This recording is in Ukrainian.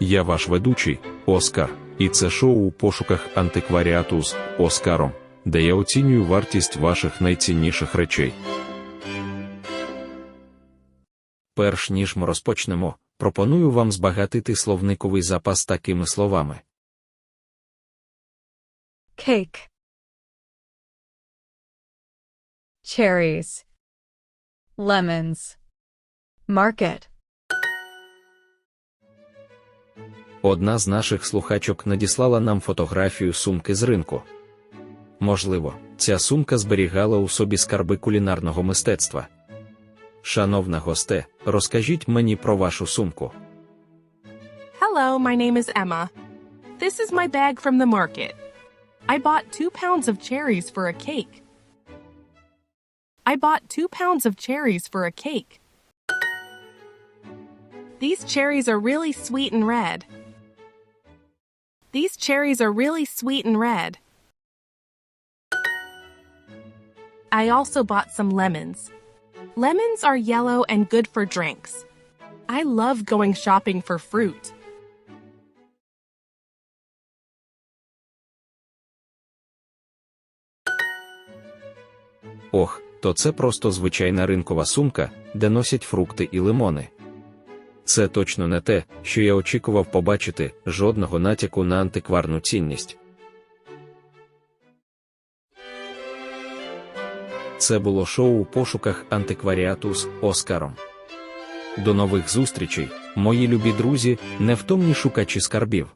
Я ваш ведучий, Оскар, і це шоу у пошуках антикваріату з Оскаром, де я оцінюю вартість ваших найцінніших речей. Перш ніж ми розпочнемо, пропоную вам збагатити словниковий запас такими словами: cake. Cherries. Lemons. Market одна з наших слухачок надіслала нам фотографію сумки з ринку. Можливо, ця сумка зберігала у собі скарби кулінарного мистецтва. Шановна госте, розкажіть мені про вашу сумку. Hello, my name is Emma. This is my bag from the market. I bought two pounds of cherries for a cake. I bought two pounds of cherries for a cake. These cherries are really sweet and red. These cherries are really sweet and red. I also bought some lemons. Lemons are yellow and good for drinks. I love going shopping for fruit. Ох, то це просто звичайна ринкова сумка, де носять фрукти і лимони. Це точно не те, що я очікував побачити жодного натяку на антикварну цінність. Це було шоу у пошуках антикваріату з Оскаром. До нових зустрічей, мої любі друзі, невтомні шукачі скарбів.